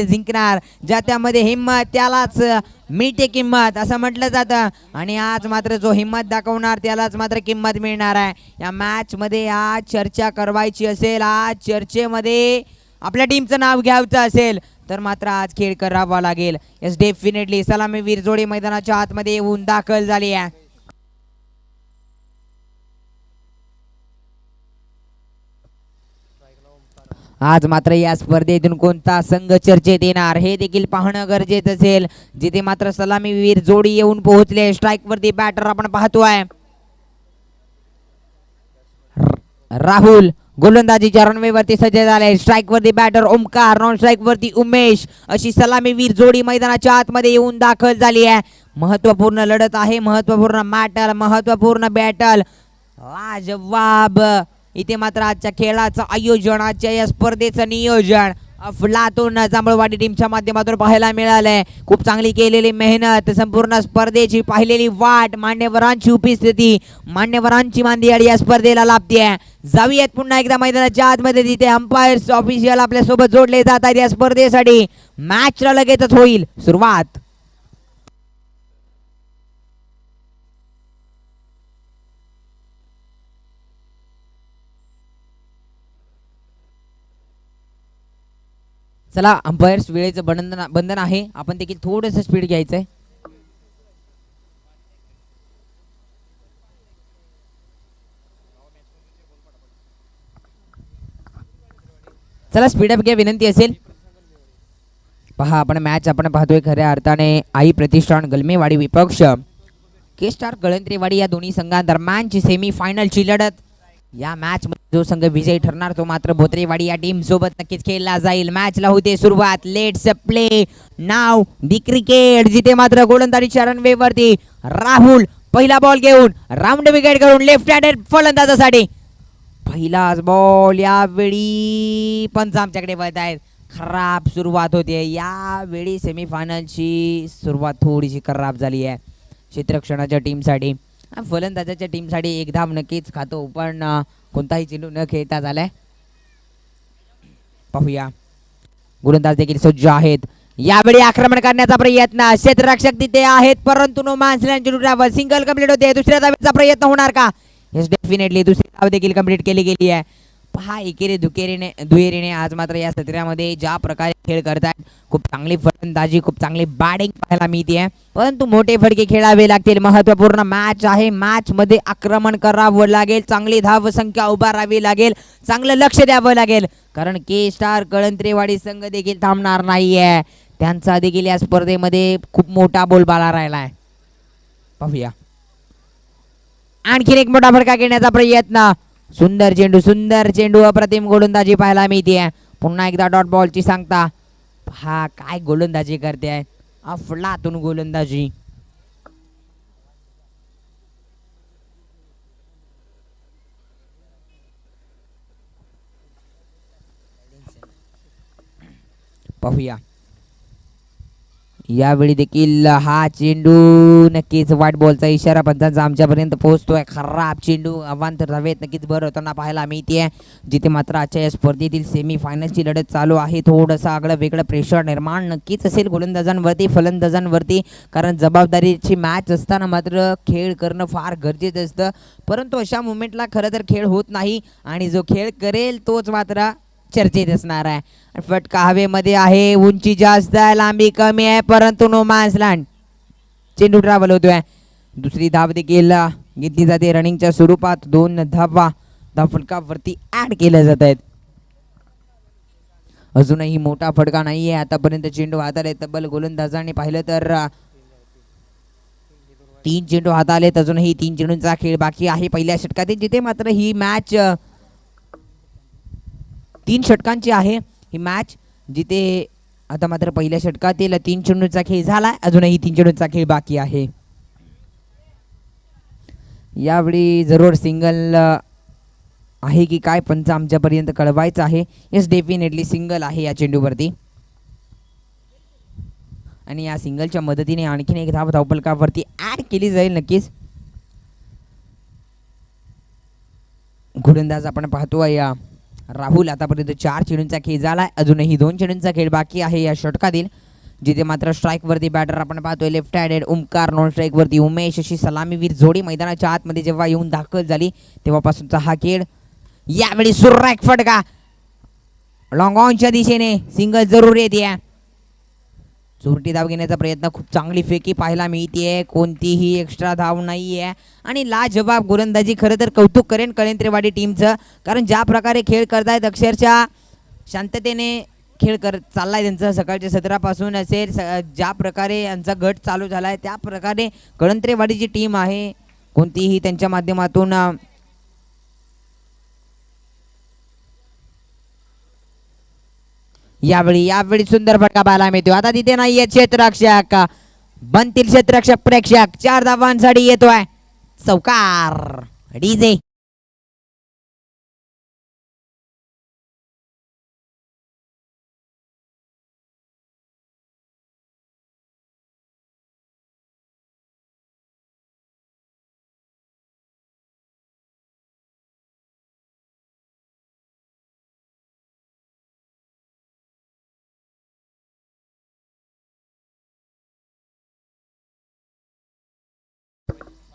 जिंकणार. ज्या त्यामध्ये हिंमत त्यालाच मिळते किंमत असं म्हटलं जातं. आणि आज मात्र जो हिंमत दाखवणार त्यालाच मात्र किंमत मिळणार आहे. या मॅचमध्ये आज चर्चा करवायची असेल आज चर्चेमध्ये आपल्या टीमचं नाव घ्यायचं असेल तर मात्र आज खेळ करावा लागेल. येस डेफिनेटली सलामी जोडी मैदानाच्या आतमध्ये येऊन दाखल झाली आहे. आज मात्र या स्पर्धेतून कोणता संघ चर्चेत येणार? हे देखील पाहणं गरजेचं असेल. जिथे मात्र सलामीवीर जोडी येऊन पोहोचले स्ट्राईक वरती बॅटर आपण पाहतोय. राहुल गोलंदाजीच्या रनवेवरती सज्ज झाले. स्ट्राईक वरती बॅटर ओमकार नॉन स्ट्राईक वरती उमेश. अशी सलामीवीर जोडी मैदानाच्या आतमध्ये येऊन दाखल झाली आहे. महत्त्वपूर्ण लढत आहे महत्त्वपूर्ण मॅटल महत्त्वपूर्ण बॅटल लाजवाब! इथे मात्र आजच्या खेळाचं आयोजन आजच्या या स्पर्धेचं नियोजन अफलातून जांभळवाडी टीमच्या माध्यमातून पाहायला मिळालंय. खूप चांगली केलेली मेहनत संपूर्ण स्पर्धेची पाहिलेली वाट मान्यवरांची उपस्थिती मान्यवरांची मांदियाळी या स्पर्धेला लाभते जाऊयात पुन्हा एकदा मैदानाच्या आतमध्ये तिथे अंपायर्स ऑफिशियल आपल्यासोबत जोडले जात आहेत या स्पर्धेसाठी. मॅचला लगेचच होईल. सुरुवात. चला अंपायर्स वेळेचं बंधन बंधन आहे. आपण देखील थोडंसं स्पीड घ्यायचं आहे चला स्पीडअप घ्या विनंती असेल. पहा आपण मॅच आपण पाहतोय खऱ्या अर्थाने. आई प्रतिष्ठान गलमेवाडी विपक्ष. के स्टार गळंत्रेवाडी या दोन्ही संघांदरम्यानची सेमी फायनलची लढत. या मॅच मध्ये जो संघ विजयी ठरणार तो मात्र भोत्रेवाडी या टीम सोबत नक्कीच खेळला जाईल. मॅचला होते सुरुवात. Let's play now the cricket जिथे मात्र गोलंदाजीच्या रनवे वरती राहुल पहिला बॉल घेऊन राऊंड विकेट करून लेफ्ट हँडेड फलंदाजासाठी पहिलाच बॉल यावेळी पंच आमच्याकडे वळत आहेत. खराब सुरुवात होते. यावेळी सेमीफायनलची सुरुवात थोडीशी खराब झाली आहे. क्षेत्रक्षणाच्या टीमसाठी फलंदाजाच्या टीमसाठी एक धाव नक्कीच खातो पण कोणताही चेंडू न खेळता झालाय. पाहूया. गोलंदाज देखील सज्ज आहेत. यावेळी आक्रमण करण्याचा प्रयत्न क्षेत्ररक्षक तिथे आहेत परंतु नो मान्सलँड सिंगल कंप्लीट होते. दुसऱ्या धावेचा प्रयत्न होणार का? येस डेफिनेटली दुसरी धाव देखील कंप्लीट केली गेली आहे. पहा एकेरी दुकेरीने दुहेरीने आज मात्र या सत्रामध्ये ज्या प्रकारे खेळ करतात खूप चांगली फलंदाजी खूप चांगली बॅटिंग पाहायला मिळते परंतु मोठे फडके खेळावे लागतील. महत्त्वपूर्ण मॅच आहे. मॅच मध्ये आक्रमण करावं लागेल. चांगली धाव संख्या उभारावी लागेल. चांगलं लक्ष द्यावं लागेल. कारण के स्टार कळंत्रेवाडी संघ देखील थांबणार नाहीये. त्यांचा देखील या स्पर्धेमध्ये खूप मोठा बोलबाला राहिला आहे पाहूया. आणखीन एक मोठा फडका घेण्याचा प्रयत्न. सुंदर चेंडू सुंदर चेंडू अप्रतिम गोलंदाजी पाहायला मिळते. पुन्हा एकदा डॉट बॉलची सांगता. हा काय गोलंदाजी करते. आहे अफलातून गोलंदाजी. पाहूया. यावेळी देखील हा चेंडू नक्कीच वाईट बॉलचा इशारा पंचांचा आमच्यापर्यंत पोहोचतोय. खराब चेंडू अवांतर हवेत नक्कीच भर होताना पाहायला मिळते. जिथे मात्र आजच्या या स्पर्धेतील सेमी फायनलची लढत चालू आहे. थोडंसं आगळं वेगळं प्रेशर निर्माण नक्कीच असेल गोलंदाजांवरती फलंदाजांवरती. कारण जबाबदारीची मॅच असताना मात्र खेळ करणं फार गरजेचं असतं. परंतु अशा मुवमेंटला खरं तर खेळ होत नाही. आणि जो खेळ करेल तोच मात्र चर्चेत असणार आहे. फटका हवेमध्ये आहे उंची जास्त आहे लांबी कमी आहे परंतु नो लँड चेंडू ट्रॅव्हल होतोय. दुसरी धाव देखील घेतली जाते रनिंगच्या स्वरूपात. दोन धावा धाव फटकावरती ऍड केल्या जात आहेत. अजूनही मोठा फटका नाहीये. आतापर्यंत चेंडू हाताले आहे तब्बल गोलंदाजाने पाहिलं तर तीन चेंडू हातात आलेत अजूनही तीन चेंडूंचा खेळ बाकी आहे. पहिल्या षटकातील जिथे मात्र ही मॅच तीन षटकांची आहे. ही मॅच जिथे आता मात्र पहिल्या षटकातील तीन चेंडूचा खेळ झाला अजूनही तीन चेंडूचा खेळ बाकी आहे. यावेळी जरूर सिंगल आहे की काय पंच आमच्यापर्यंत कळवायचं आहे. येस डेफिनेटली सिंगल आहे या चेंडूवरती. आणि या सिंगलच्या मदतीने आणखीन एक धाव धावपलकावरती ऍड केली जाईल नक्कीच. गोलंदाज आपण पाहतो या. राहुल आतापर्यंत चार चेंडूंचा खेळ झालाय. अजूनही दोन चेंडूंचा खेळ बाकी आहे या षटकातील. जिथे मात्र स्ट्राईकवरती बॅटर आपण पाहतोय लेफ्ट हँडेड ओमकार नॉन स्ट्राईकवरती उमेश अशी सलामीवीर जोडी मैदानाच्या आतमध्ये जेव्हा येऊन दाखल झाली तेव्हापासूनचा हा खेळ यावेळी सुर्रॅक फटका. लॉंग ऑनच्या दिशेने सिंगल जरूर येते. चोरटी धाव घेण्याचा प्रयत्न खूप चांगली फेकी पाहायला मिळते कोणतीही एक्स्ट्रा धाव नाही आहे आणि लाजवाब गोलंदाजी खरं तर कौतुक करेन कळेंत्रेवाडी टीमचं कारण ज्या प्रकारे खेळ करतायत अक्षरशः शांततेने खेळ कर चाललाय त्यांचा सकाळच्या सत्रापासून असेल. स- ज्या प्रकारे यांचा गट चालू झाला आहे त्या प्रकारे कळंत्रेवाडीची टीम आहे. कोणतीही त्यांच्या माध्यमातून यावेळी यावेळी सुंदर फटका पाहायला मिळतो. आता तिथे नाहीये क्षेत्ररक्षक. बनतील क्षेत्ररक्षक प्रेक्षक. चार धावांसाठी येतोय. चौकार. डीजे.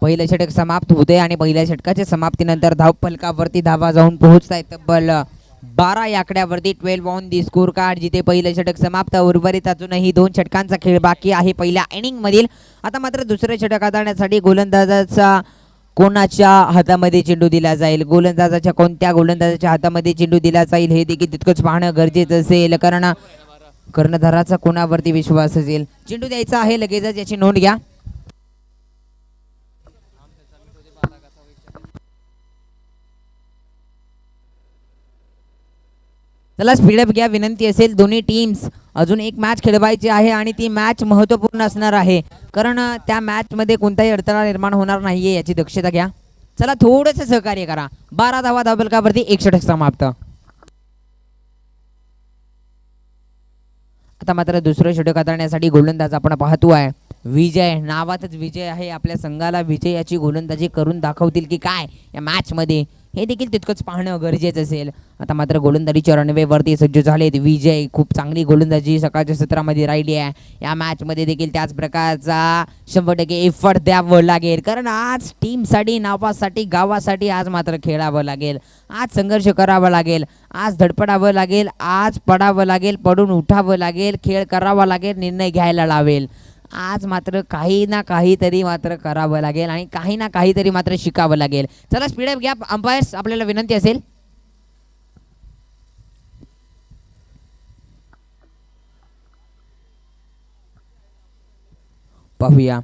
पहिलं षटक समाप्त होते आणि पहिल्या षटकाच्या समाप्तीनंतर धाव फलकावरती धावा जाऊन पोहोचतायत तब्बल बारा याकड्यावरती twelve on the score card जिथे पहिलं षटक समाप्त उर्वरित अजूनही दोन षटकांचा खेळ बाकी आहे पहिल्या इनिंग मधील आता मात्र दुसरे षटक हाताळण्यासाठी गोलंदाजाचा कोणाच्या हातामध्ये चेंडू दिला जाईल? गोलंदाजाच्या कोणत्या गोलंदाजाच्या हातामध्ये चेंडू दिला जाईल? हे देखील तितकंच पाहणं गरजेचं असेल कारण कर्णधाराचा कोणावरती विश्वास असेल? चेंडू द्यायचा आहे लगेचच याची नोंद घ्या. चला स्पीडअप घ्या विनंती असेल. दोन्ही टीम्स अजून एक मॅच खेळवायची आहे आणि ती मॅच महत्त्वपूर्ण असणार आहे. कारण त्या मॅचमध्ये कोणताही अडथळा निर्माण होणार नाहीये याची दक्षता घ्या. चला थोडंसं सहकार्य करा. बारा धावा धावलकावरती एक षटक समाप्त. आता मात्र दुसरं षटक हाताळण्यासाठी गोलंदाज आपण पाहतो आहे. विजय नावातच विजय आहे. आपल्या संघाला विजयाची गोलंदाजी करून दाखवतील की काय या मॅचमध्ये हे देखील तितकंच पाहणं गरजेचं असेल. आता मात्र गोलंदाजीच्या रनवेवरती सज्ज झालेत. विजय खूप चांगली गोलंदाजी सकाळच्या सत्रामध्ये राहिली आहे. या मॅचमध्ये देखील त्याच प्रकारचा शंभर टक्के एफर्ट द्यावं लागेल. कारण आज टीमसाठी नावासाठी गावासाठी आज मात्र खेळावं लागेल. आज संघर्ष करावा लागेल. आज धडपडावं लागेल. आज पडावं लागेल. पडून उठावं लागेल. खेळ करावा लागेल. निर्णय घ्यायला लावेल. आज मात्र काही ना काहीतरी मात्र करावं लागेल आणि काही ना काहीतरी मात्र शिकावं लागेल. चला स्पीडअप घ्या. अंपायर्स आपल्याला विनंती असेल. पाहूया.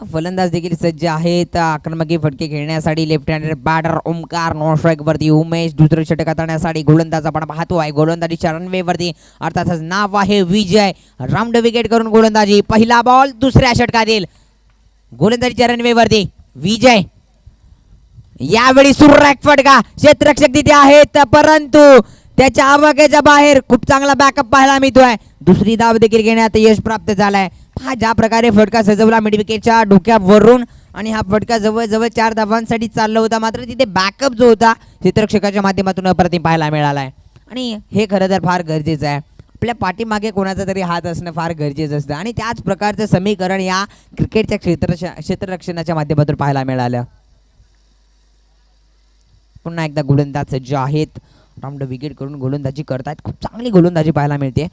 फलंदाज देखील सज्ज आहेत. आक्रमकी फटके खेळण्यासाठी left handed batter Omkar non strike वरती उमेश दुसरं षटक हाताळण्यासाठी गोलंदाज आपण पाहतो आहे. गोलंदाजीच्या रनवे वरती अर्थातच नाव आहे विजय. राऊंड विकेट करून गोलंदाजी. पहिला बॉल दुसऱ्या षटकातील. गोलंदाजीच्या रनवे वरती विजय. यावेळी सुरराक फटका. तिथे आहेत परंतु त्याच्या आवाक्याच्या बाहेर खूप चांगला बॅकअप पाहायला मिळतोय दुसरी धाव देखील घेण्यात यश प्राप्त झालाय. हा ज्या प्रकारे फटका सजवला मिडविकेटच्या डोक्यावरून आणि हा फटका जवळजवळ चार धावांसाठी चालला होता. मात्र तिथे बॅकअप जो होता चित्रक्षकाच्या माध्यमातून अप्रतिम पाहायला मिळालाय. आणि हे खरं तर फार गरजेचं आहे. आपल्या पाठीमागे कोणाचा तरी हात असणं फार गरजेचं असतं. आणि त्याच प्रकारचं समीकरण या क्रिकेटच्या क्षेत्र क्षेत्ररक्षणाच्या माध्यमातून पाहायला मिळालं. पुन्हा एकदा गोलंदाज सज्ज आहेत राऊंड विकेट करून गोलंदाजी करतायत. खूप चांगली गोलंदाजी पाहायला मिळते.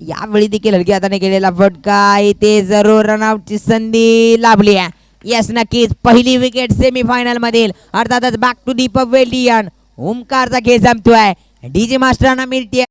यावेळी देखील हलकी हाताने केलेला फटका. इथे जरूर रनआउटची संधी लाभली आहे. येस नक्कीच. पहिली विकेट सेमीफायनल मधील. अर्थातच बॅक टू दी पवेलियन ओमकारचा खेळ जमतोय. डीजे मास्टरांना मिळते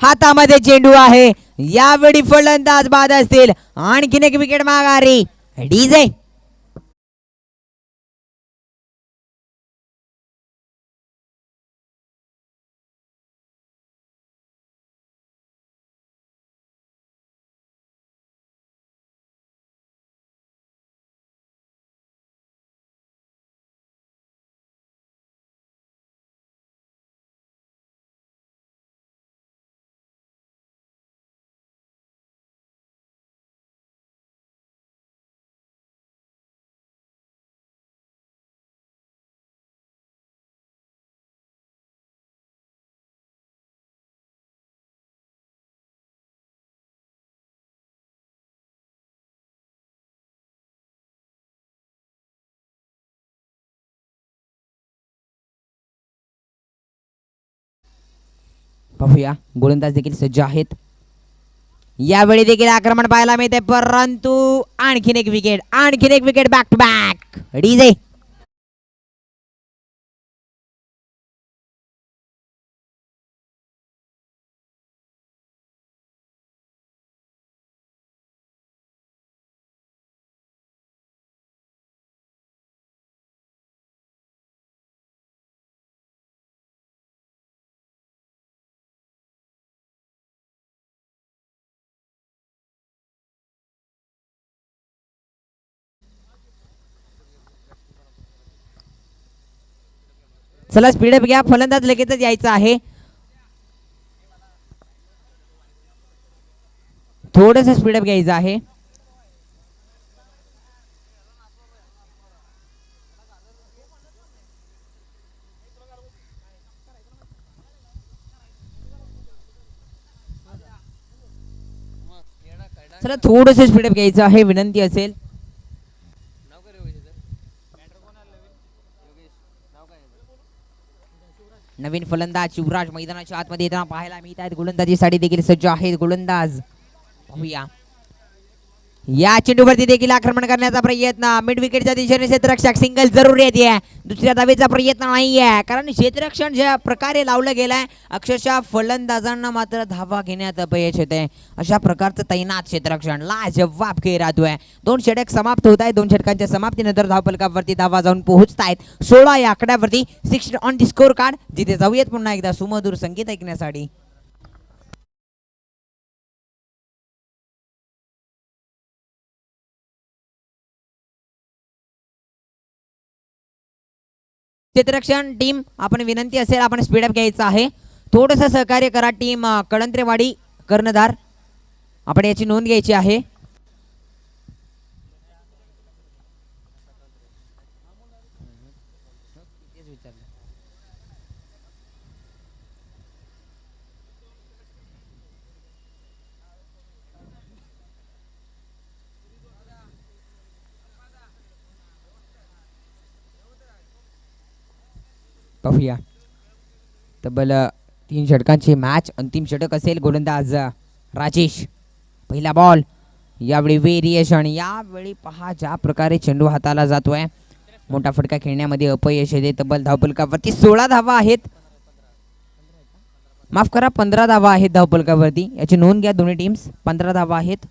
हातामध्ये चेंडू आहे. यावेळी फलंदाज बाद असतील. आणखीन एक विकेट माघारी. डीजे. पाहूया. गोलंदाज देखील सज्ज आहेत. यावेळी देखील आक्रमण पाहायला मिळते परंतु आणखीन एक विकेट आणखीन एक wicket back to back DJ. चला स्पीडअप घ्या. फलंदाज लगेचच यायचा आहे. थोडस स्पीडअप घ्यायचं आहे. चला थोडस स्पीडअप घ्यायचं आहे. विनंती असेल. नवीन फलंदाज शिवराज मैदानाच्या आतमध्ये येताना पाहायला मिळत आहेत गोलंदाजीसाठी देखील सज्ज आहेत गोलंदाज. पाहूया. या चेंडूवरती देखील आक्रमण करण्याचा प्रयत्न. मिड विकेटच्या दिशेने क्षेत्ररक्षक सिंगल जरुरी आहे दुसऱ्या दावेचा प्रयत्न नाहीये. कारण क्षेत्ररक्षण ज्या प्रकारे लावलं गेलंय अक्षरशः फलंदाजांना मात्र धावा घेण्यात अपयश येते अशा प्रकारचं तैनात क्षेत्ररक्षण. लाजवाब खेळ आहे दोन षटक समाप्त होत आहे दोन षटकांच्या समाप्तीनंतर धावपलकावरती धावा जाऊन पोहोचतायत सोळा या आकड्यावरती six on the score card जिथे जाऊयात पुन्हा एकदा सुमधुर संगीत ऐकण्यासाठी. क्षेत्ररक्षण टीम आपण विनंती असेल आपण स्पीडअप घ्यायचं आहे. थोडंसं सहकार्य करा टीम कळंत्रेवाडी कर्णधार. आपण याची नोंद घ्यायची आहे. पाहूया. तब्बल तीन षटकांची मॅच अंतिम षटक असेल गोलंदाज राजेश. पहिला बॉल यावेळी व्हेरिएशन यावेळी पहा ज्या प्रकारे चेंडू हाताला जातोय. मोठा फटका खेळण्यामध्ये अपयश येते. तब्बल धावपलकावरती सोळा धावा आहेत. माफ करा पंधरा धावा आहेत धावपलकावरती याची नोंद घ्या दोन्ही टीम्स पंधरा धावा आहेत.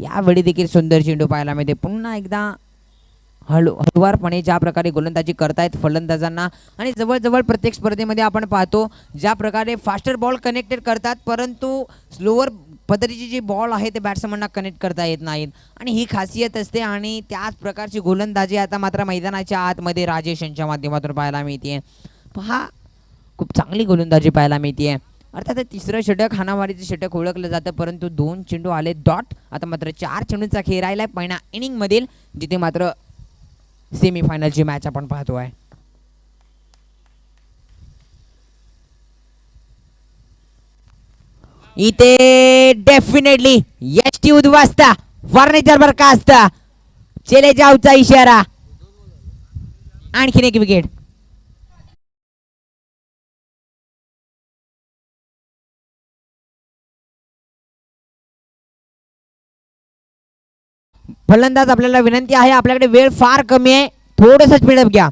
यावेळी देखील सुंदर चेंडू पाहायला मिळते. पुन्हा एकदा हळू हळुवारपणे ज्या प्रकारे गोलंदाजी करतायत फलंदाजांना आणि जवळजवळ प्रत्येक स्पर्धेमध्ये आपण पाहतो ज्या प्रकारे फास्टर बॉल कनेक्टेड करतात परंतु स्लोअर पद्धतीची जी बॉल आहे ते बॅट्समनना कनेक्ट करता येत नाहीत. आणि ही खासियत असते आणि त्याच प्रकारची गोलंदाजी आता मात्र मैदानाच्या आतमध्ये राजेश यांच्या माध्यमातून पाहायला मिळते हा खूप चांगली गोलंदाजी पाहायला मिळते अर्थात तिसरं षटक हानामारीचं षटक ओळखलं जातं परंतु दोन चेंडू आले डॉट आता मात्र चार चेंडूंचा खेळ राहिला आहे पहिल्या इनिंगमधील जिथे मात्र सेमीफायनलची मॅच आपण पाहतो आहे इथे डेफिनेटली एस टी उद्वासता फर्निचर बरखास्त चेले जाऊचा इशारा. आणखीन एक विकेट फलंदाज आपल्याला विनंती आहे आपल्याकडे वेळ फार कमी आहे. थोडस स्पीडअप घ्या.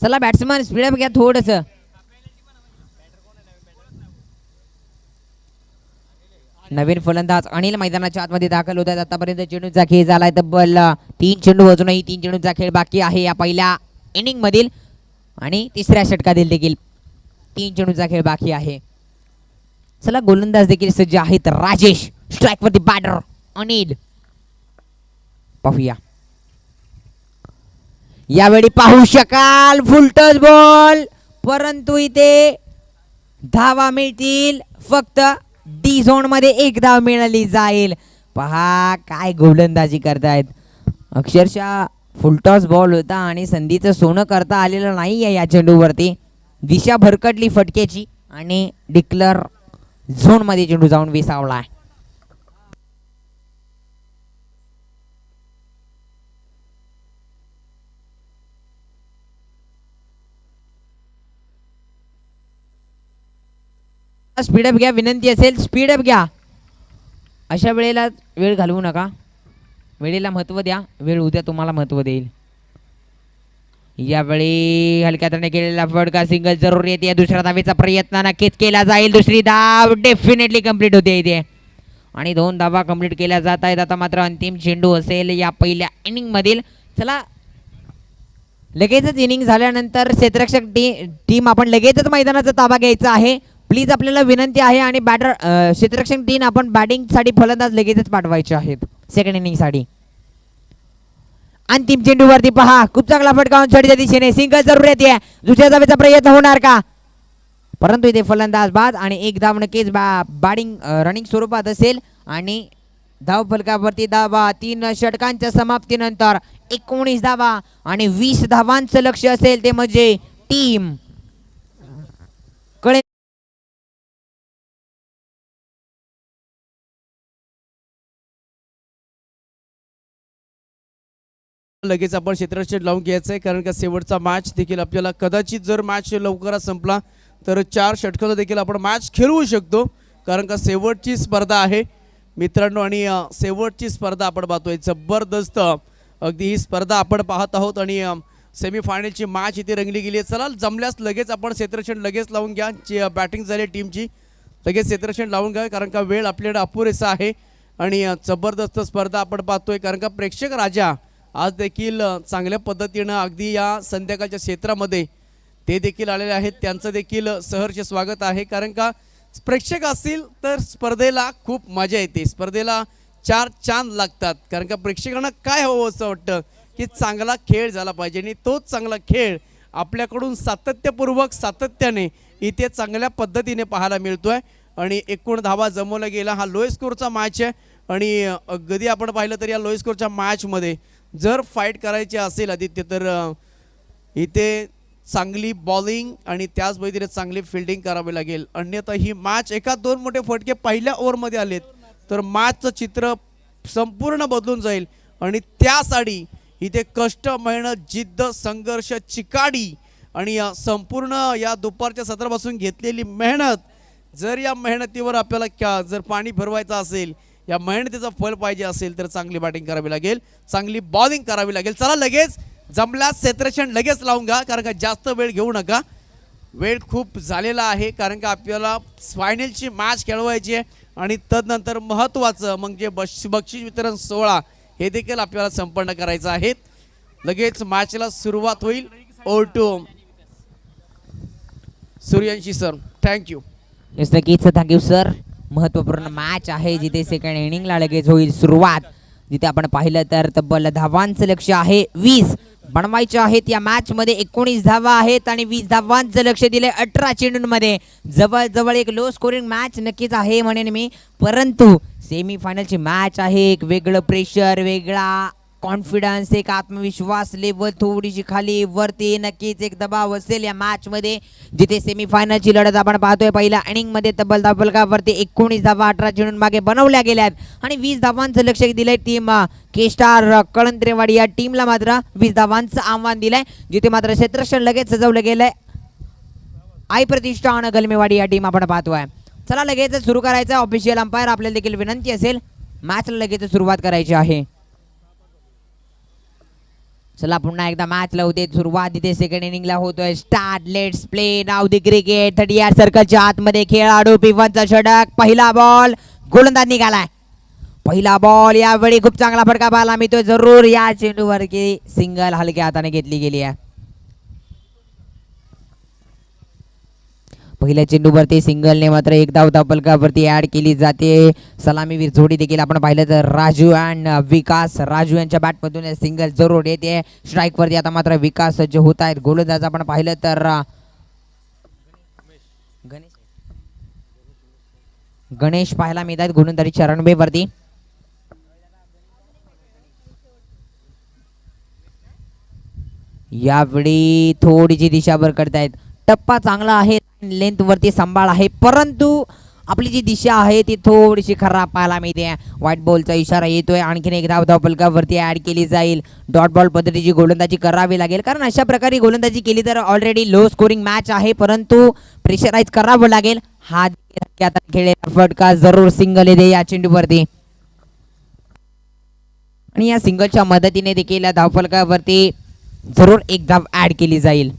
चला बॅट्समन स्पीडअप घ्या थोडस. नवीन फलंदाज अनिल मैदानाच्या आतमध्ये दाखल होत आहेत. आतापर्यंत चेंडूचा खेळ झालाय तब्बल तीन चेंडू अजूनही तीन चेंडूचा खेळ बाकी आहे या पहिल्या इनिंग मधील आणि तिसऱ्या षटकातील देखील तीन चेंडूचा खेळ बाकी आहे. चला गोलंदाज देखील सज्ज आहेत. राजेश स्ट्राईक वरती बॅटर अनिल. पाहूया. यावेळी पाहू शकाल फुलटस बॉल परंतु इथे धावा मिळतील फक्त डी झोनमध्ये एक धाव मिळाली जाईल. पहा काय गोलंदाजी करतायत. अक्षरशः फुलटॉस बॉल होता आणि संधीचं सोनं करता आलेलं नाही आहे या चेंडूवरती. दिशा भरकटली फटक्याची आणि डिक्लर झोनमध्ये चेंडू जाऊन विसावला आहे. स्पीडअप घ्या विनंती असेल स्पीडअप घ्या. अशा वेळेला वेळ घालवू नका. वेळेला महत्त्व द्या वेळ उद्या तुम्हाला महत्त्व देईल. यावेळी हलक्या त्याने केलेला फडका सिंगल जरूर येते. दुसऱ्या धावेचा प्रयत्न नक्कीच केला जाईल. दुसरी धाव डेफिनेटली कंप्लीट होते इथे. आणि दोन धावा कंप्लीट केल्या जात आहेत. आता मात्र अंतिम चेंडू असेल या पहिल्या इनिंग मधील. चला लगेचच इनिंग झाल्यानंतर क्षेत्ररक्षक टी टीम आपण लगेचच मैदानाचा ताबा घ्यायचा आहे. प्लीज आपल्याला विनंती आहे आणि बॅटर क्षेत्ररक्षण तीन आपण बॅटिंगसाठी फलंदाज लगेचच पाठवायचे आहेत. सेकंड इनिंगसाठी अंतिम चेंडूवरती पहा. खूप चांगला फटका उंचडीच्या दिशेने. सिंगल जरूर येते. दुसऱ्या धावेचा प्रयत्न होणार का? परंतु इथे फलंदाज बाद आणि एक धाव नक्कीच बा बॅटिंग रनिंग स्वरूपात असेल. आणि धाव फलकावरती धावा. तीन षटकांच्या समाप्तीनंतर एकोणीस धावा आणि वीस धावांचं लक्ष असेल ते म्हणजे टीम लगेच आपण क्षेत्ररक्षण लावून घ्यायचं आहे कारण का शेवटचा मॅच देखील आपल्याला कदाचित जर मॅच लवकरात संपला तर चार षटकाला देखील आपण मॅच खेळवू शकतो कारण का शेवटची स्पर्धा आहे. मित्रांनो आणि शेवटची स्पर्धा आपण पाहतोय. जबरदस्त अगदी ही स्पर्धा आपण पाहत आहोत आणि सेमीफायनलची मॅच इथे रंगली गेली आहे. चला जमल्यास लगेच आपण क्षेत्रक्षण लगेच लावून घ्या. जी बॅटिंग झाली टीमची लगेच क्षेत्रक्षण लावून घ्या कारण का वेळ आपल्याकडे अपुरेसा आहे. आणि जबरदस्त स्पर्धा आपण पाहतोय कारण का प्रेक्षक राजा आज देखील चांगल्या पद्धतीनं अगदी या संध्याकाळच्या क्षेत्रामध्ये ते देखील आलेले आहेत. त्यांचं देखील सहर्ष स्वागत आहे. कारण का प्रेक्षक असतील तर स्पर्धेला खूप मजा येते. स्पर्धेला चार चांद लागतात. कारण का प्रेक्षकांना काय हवं असं वाटतं? की चांगला खेळ झाला पाहिजे. आणि तोच चांगला खेळ आपल्याकडून सातत्यपूर्वक सातत्याने इथे चांगल्या पद्धतीने पाहायला मिळतो आहे आणि एकूण धावा जमवला गेला हा लोएस्कोरचा मॅच आहे. आणि अगदी आपण पाहिलं तर या लोएस्कोरच्या मॅचमध्ये जर फाईट करायची असेल आदित्य तर इथे चांगली बॉलिंग आणि त्याच पद्धतीने चांगली फिल्डिंग करावी लागेल. अन्यथा ही मॅच एका दोन मोठे फटके पहिल्या ओव्हरमध्ये आलेत तर मॅचचं चित्र संपूर्ण बदलून जाईल. आणि त्यासाठी इथे कष्ट मेहनत जिद्द संघर्ष चिकाडी आणि संपूर्ण या दुपारच्या सत्रापासून घेतलेली मेहनत जर या मेहनतीवर आपल्याला क्या जर पाणी भरवायचं असेल या मेहनतीचं फल पाहिजे असेल तर चांगली बॅटिंग करावी लागेल. चांगली बॉलिंग करावी लागेल. चला लगेच जमल्यास क्षेत्रक्षण लगेच लावून घ्या कारण का जास्त वेळ घेऊ नका. वेळ खूप झालेला आहे कारण का आपल्याला फायनलची मॅच खेळवायची आहे. आणि तदनंतर महत्त्वाचं म्हणजे बक्षी बक्षीस वितरण सोहळा हे देखील आपल्याला संपन्न करायचं आहे. लगेच मॅचला सुरुवात होईल. ओ टू सूर्यांशी सर थँक्यू येस नक्कीच थँक्यू सर महत्त्वपूर्ण मॅच आहे जिथे सेकंड इनिंगला लगेच होईल सुरुवात. जिथे आपण पाहिलं तर तब्बल धावांचं लक्ष आहे. वीस बनवायचे आहेत या मॅच मध्ये. एकोणीस धावा आहेत आणि वीस धावांचं लक्ष दिले अठरा चेंडूंमध्ये. जवळजवळ एक लो स्कोरिंग मॅच नक्कीच आहे म्हणेन मी. परंतु सेमी फायनलची मॅच आहे. एक वेगळं प्रेशर वेगळा कॉन्फिडन्स एक आत्मविश्वास लेवल थोडीशी खाली. वरती नक्कीच एक दबाव असेल या मॅच मध्ये. जिथे सेमीफायनलची लढत आपण पाहतोय पहिल्या इनिंगमध्ये तब्बल धाबलकावरती एकोणीस धावा अठरा चेंडून मागे बनवल्या गेल्या आहेत आणि वीस धावांचं लक्ष दिलंय टीम के स्टार कळंत्रेवाडी या टीमला मात्र वीस धावांचं आव्हान दिलंय. जिथे मात्र क्षेत्रक्षण लगेच सजवलं गेलंय. आई प्रतिष्ठान गलमेवाडी या टीम आपण पाहतोय. चला लगेच सुरू करायचं. ऑफिशियल अंपायर आपल्याला देखील विनंती असेल. मॅचला लगेच सुरुवात करायची आहे. चला पुन्हा एकदा मॅच लावते सुरुवात इथे सेकंड इनिंगला होतोय. Start let's play now the cricket thirty यार सर्कलच्या आतमध्ये खेळाडू पिवनचा षटक पहिला बॉल गोलंदाज निघालाय. पहिला बॉल यावेळी खूप चांगला फटका मी मिळतोय. जरूर या चेंडूवर की सिंगल हलक्या हाताने घेतली गेली आहे. पहिल्या चेंडूवरती सिंगलने मात्र एक धाव धापलकावरती ऍड केली जाते. सलामीवीर जोडी देखील आपण पाहिलं तर राजू अँड विकास. राजू यांच्या बॅटमधून सिंगल जरूर येते. स्ट्राईकवरती आता मात्र विकास जे होत आहेत गोलंदाज आपण पाहिलं तर गणेश. गणेश पाहायला मिळतात गोलंदाजी चरणबे वरती यावेळी थोडीशी दिशाभर करतायत. टप्पा चांगला आहे. लेंथवरती सांभाळ आहे. परंतु आपली जी दिशा आहे ती थोडीशी खराब पाहायला मिळते. व्हाईट बॉलचा इशारा येतोय. आणखीन एक धाव धाव फलकावरती ऍड केली जाईल. डॉट बॉल पद्धतीची गोलंदाजी करावी लागेल. कारण अशा प्रकारे गोलंदाजी केली तर ऑलरेडी लो स्कोरिंग मॅच आहे. परंतु प्रेशराईज करावं लागेल. हा आता खेळलेला फटका जरूर सिंगल येते या चेंडूवरती. आणि या सिंगलच्या मदतीने देखील या धावफलकावरती जरूर एक धाव ऍड केली जाईल.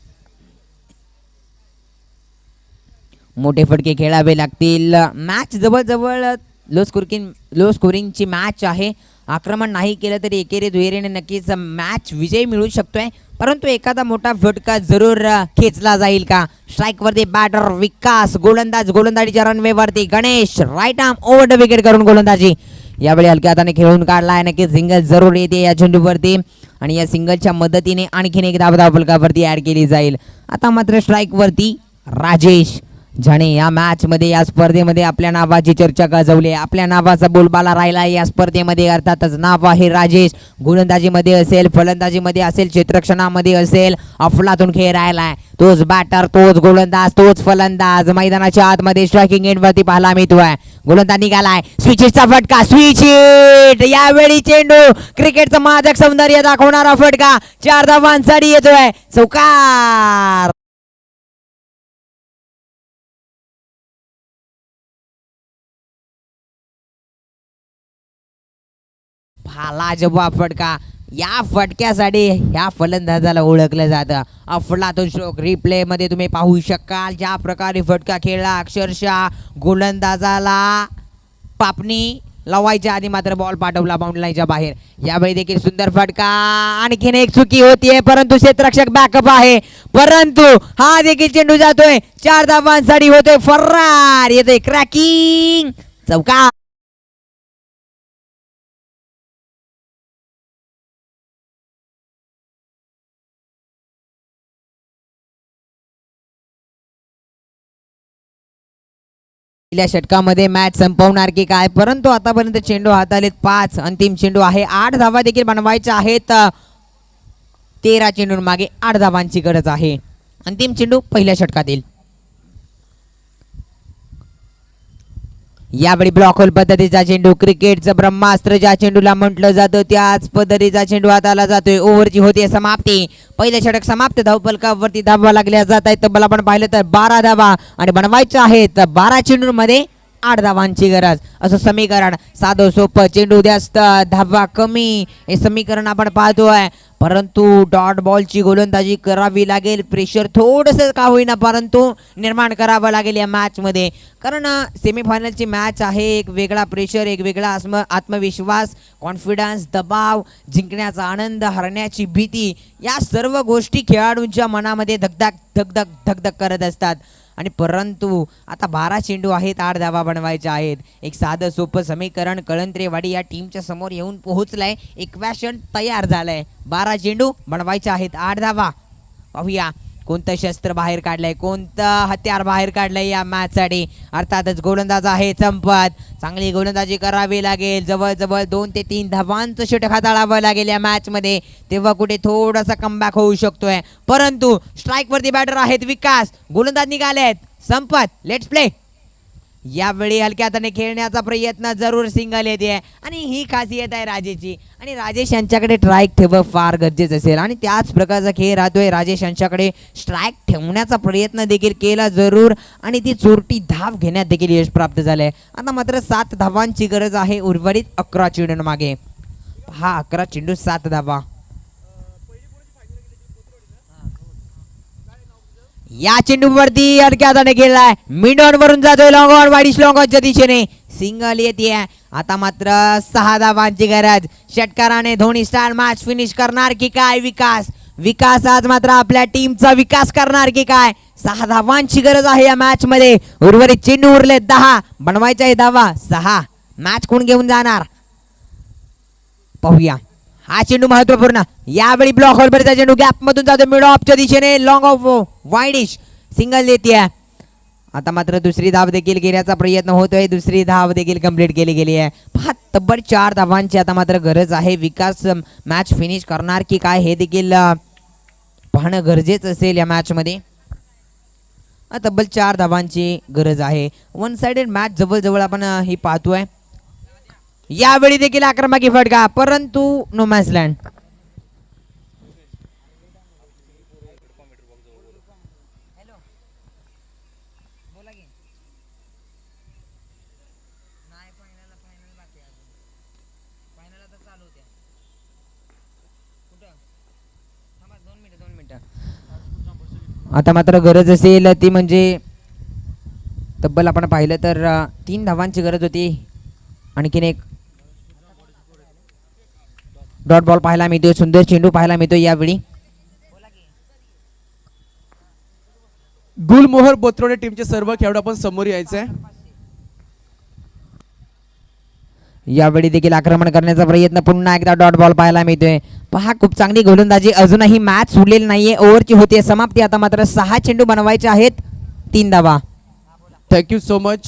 मोठे फटके खेळावे लागतील. मॅच जवळजवळ लो स्कोरिंग लो स्कोरिंगची मॅच आहे. आक्रमण नाही केलं तरी एकेरी दुहेरीने नक्कीच मॅच विजय मिळू शकतोय. परंतु एखादा मोठा फटका जरूर खेचला जाईल का? स्ट्राईकवरती बॅटर विकास गोलंदाज गोलंदाजीच्या रनवेवरती Ganesh right arm over the wicket करून गोलंदाजी. यावेळी हलक्या हाताने खेळून काढला आहे नक्कीच सिंगल जरूर येते या चेंडूवरती आणि या सिंगलच्या मदतीने आणखीन एक धाव फलकावरती ऍड केली जाईल. आता मात्र स्ट्राईकवरती राजेश ज्याने या मॅच मध्ये या स्पर्धेमध्ये आपल्या नावाची चर्चा गाजवली आहे. आपल्या नावाचा बोलबाला राहिला आहे या स्पर्धेमध्ये. अर्थातच नाव आहे राजेश. गोलंदाजीमध्ये असेल फलंदाजीमध्ये असेल क्षेत्रक्षणामध्ये असेल अफलातून खेळ राहिलाय. तोच बॅटर तोच गोलंदाज तोच फलंदाज. मैदानाच्या आतमध्ये स्ट्रायकिंग एंडवरती पाहायला मिळतोय गोलंदाज निघालाय. स्विचेसचा फटका स्विच यावेळी चेंडू क्रिकेटचं मादक सौंदर्य दाखवणारा फटका. चार धावांसाठी येतोय. चौकार! भाला लाजबा फटका या फटक्यासाठी ह्या फलंदाजाला ओळखलं जातं. अफलातून स्ट्रोक रिप्ले मध्ये तुम्ही पाहू शकाल. ज्या प्रकारे फटका खेळला अक्षरशः गोलंदाजाला पापणी लावायच्या आधी मात्र बॉल पाठवला बाउंड्रीच्या बाहेर. यावेळी देखील सुंदर फटका. आणखीन एक चुकी होतीये परंतु क्षेत्रक्षक बॅकअप आहे. परंतु हा देखील चेंडू जातोय. चार धावांसाठी होतोय फर्रार येतोय क्रॅकिंग चौका. पहिल्या षटकामध्ये मॅच संपवणार की काय? परंतु आतापर्यंत चेंडू हातालेत पाच. अंतिम चेंडू आहे. आठ धावा देखील बनवायच्या आहेत. तेरा चेंडू मागे आठ धावांची गरज आहे. अंतिम चेंडू पहिल्या षटकातील. यावेळी ब्लॉक होल पद्धतीचा चेंडू. क्रिकेटचं ब्रह्मास्त्र ज्या चेंडूला म्हटलं जातं त्याच पद्धतीचा चेंडू हाताला जातोय. ओव्हरची होते समाप्ती. पहिले षटक समाप्त. धावपलकावरती धावा लागल्या जात आहेत. तब्बल आपण पाहिलं तर बारा धावा आणि बनवायच्या आहेत. बारा चेंडूंमध्ये आठ धावांची गरज. असं समीकरण साधं सोपं. चेंडू जास्त धावा कमी. हे समीकरण आपण पाहतोय. परंतु डॉट बॉलची गोलंदाजी करावी लागेल. प्रेशर थोडंसं का होईना परंतु निर्माण करावं लागेल या मॅचमध्ये कारण सेमीफायनलची मॅच आहे एक वेगळा प्रेशर एक वेगळा आत्म आत्मविश्वास कॉन्फिडन्स दबाव जिंकण्याचा आनंद हरण्याची भीती या सर्व गोष्टी खेळाडूंच्या मनामध्ये धगधग धगधग धगधग करत असतात. आणि परंतु आता बारा चेंडू आहेत आठ धावा बनवायच्या आहेत. एक साधं सोपं समीकरण कळंत्रेवाडी या टीमच्या समोर येऊन पोहोचलंय. इक्वेशन तयार झालंय. बारा चेंडू बनवायचे आहेत. आठ धावा पाहूया. कोणतं शस्त्र बाहेर काढलंय? कोणतं हत्यार बाहेर काढलंय या मॅचसाठी? अर्थातच गोलंदाज आहे संपत. चांगली गोलंदाजी करावी लागेल. जवळजवळ दोन ते तीन धावांचं षटक हाताळावं लागेल या मॅचमध्ये. तेव्हा कुठे थोडासा कमबॅक होऊ शकतोय. परंतु स्ट्राईकवरती बॅटर आहेत विकास. गोलंदाज निघाले आहेत संपत. लेट्स प्ले यावेळी हलक्या हाताने खेळण्याचा प्रयत्न जरूर सिंगल येते. आणि ही खासियत आहे राजेची. आणि राजेश यांच्याकडे स्ट्राईक ठेवणं फार गरजेचं असेल. आणि त्याच प्रकारचा खेळ राहतोय. राजेश यांच्याकडे स्ट्राईक ठेवण्याचा प्रयत्न देखील केला जरूर. आणि ती चोरटी धाव घेण्यात देखील यश प्राप्त झालंय. आता मात्र सात धावांची गरज आहे. उर्वरित अकरा चेंडूंमागे. हा अकरा चेंडू सात धावा. या चेंडूवरती हलक्या हाताने खेळलाय मिडॉन वरून जातोय लॉंग ऑन वाईडिश लॉंग ऑनच्या दिशेने. सिंगल येते. आता मात्र सहा धावांची गरज. षटकाराने धोनी स्टार मॅच फिनिश करणार की काय विकास? विकास आज मात्र आपल्या टीमचा विकास करणार की काय? सहा धावांची गरज आहे या मॅच मध्ये. उर्वरित चेंडू उरले दहा. बनवायचा आहे धावा सहा. मॅच कोण घेऊन जाणार? पाहूया. हा चेंडू महत्त्वपूर्ण यावेळी ब्लॉक होलपर्यंत चेंडू. गॅप मधून जातो मिड ऑफच्या दिशेने. लॉंग ऑफ वाईडिश सिंगल देते आता मात्र दुसरी धाव देखील घेण्याचा प्रयत्न होतोय. दुसरी धाव देखील कंप्लीट केली गेली आहे. पहा तब्बल चार धावांची आता मात्र गरज आहे. विकास um, मॅच फिनिश करणार की काय हे देखील uh, पाहणं गरजेचं असेल या मॅचमध्ये तब्बल चार धावांची गरज आहे. वन साइडेड मॅच जवळजवळ आपण हे ही पाहतोय. यावेळी देखील आक्रमकी फटका. परंतु नोमॅसलँड आता मात्र गरज असेल ती म्हणजे तब्बल आपण पाहिलं तर तीन धावांची गरज होती. आणखीन एक डॉट बॉल पाहायला मिळतोय. सुंदर चेंडू पाहायला मिळतोय यावेळी. गुलमोहर बोत्रवडे टीमचे सर्व खेळाडू आपण समोर यायचं आहे यावेळी देखील आक्रमण करण्याचा प्रयत्न पुन्हा एकदा डॉट बॉल पाहायला मिळतोय. पहा खूप चांगली गोलंदाजी. अजूनही मॅच सुटलेली नाहीये. ओव्हरची होते समाप्ती. आता मात्र सहा चेंडू बनवायचे आहेत. तीन धावा. थँक्यू सो मच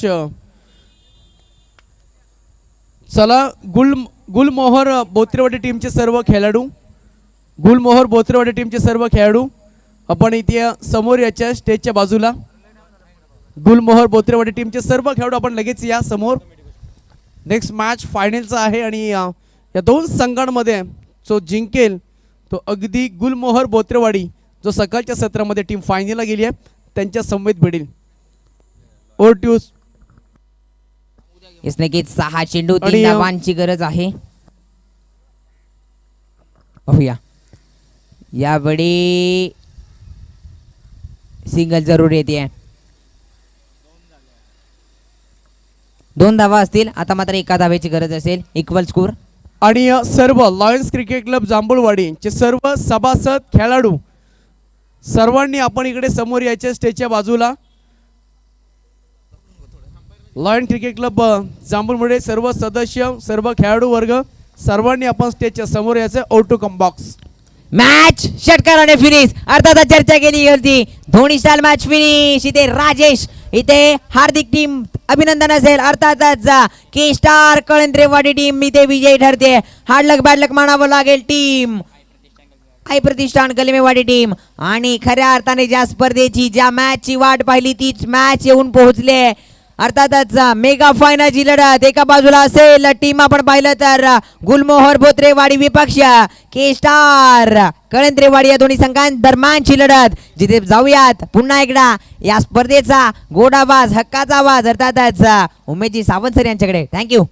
चला गुल गुलमोहर बोत्रेवाडी टीमचे सर्व खेळाडू गुलमोहर बोत्रेवाडी टीमचे सर्व खेळाडू आपण इथे समोर याच्या स्टेजच्या बाजूला गुलमोहर बोत्रेवाडी टीमचे सर्व खेळाडू आपण लगेच या समोर. नेक्स्ट मॅच फायनलचा आहे आणि या दोन संघांमध्ये जो जिंकेल तो अगदी गुलमोहर बोत्रेवाडी जो सकाळच्या सत्रामध्ये टीम फायनलला गेली आहे त्यांच्या समवेत भिडेल ओर ट्यूज इसने की सहा चेंडू तीन धावांची गरज आहे. पाहूया. यावेळी सिंगल जरूर येते. दोन धावा असतील. आता मात्र एका धावेची गरज असेल. Equal score. आणि सर्व लॉयन्स क्रिकेट क्लब जांभूळवाडीचे सर्व सभासद खेळाडू सर्वांनी आपण इकडे समोर यायच्या स्टेजच्या बाजूला. लॉयन क्रिकेट क्लब अ, सर्व सदस्य सर्व खेळाडू वर्ग सर्वांनी आपण स्टेजच्या समोर यायचं. Out to come box match षटकाराने finish अर्थात चर्चा केली होती धोनी स्टाईल मॅच फिनिश इथे राजेश इथे हार्दिक टीम अभिनंदन असेल. अर्थातच के स्टार कळंत्रेवाडी टीम इथे विजयी ठरते. हार्डलक बॅडलक मानावं लागेल टीम आई प्रतिष्ठान कलिमेवाडी टीम आणि खऱ्या अर्थाने ज्या स्पर्धेची ज्या मॅचची वाट पाहिली तीच मॅच येऊन पोहोचले. अर्थातच मेगा फायनलची लढत एका बाजूला असेल टीम आपण पाहिलं तर गुलमोहर बोत्रेवाडी विपक्ष के स्टार कळंत्रेवाडी या दोन्ही संघांदरम्यानची लढत. जिथे जाऊयात पुन्हा एकदा या स्पर्धेचा गोडाबाज हक्काचा आवाज अर्थातच उमेशजी सावंत सर यांच्याकडे. Thank you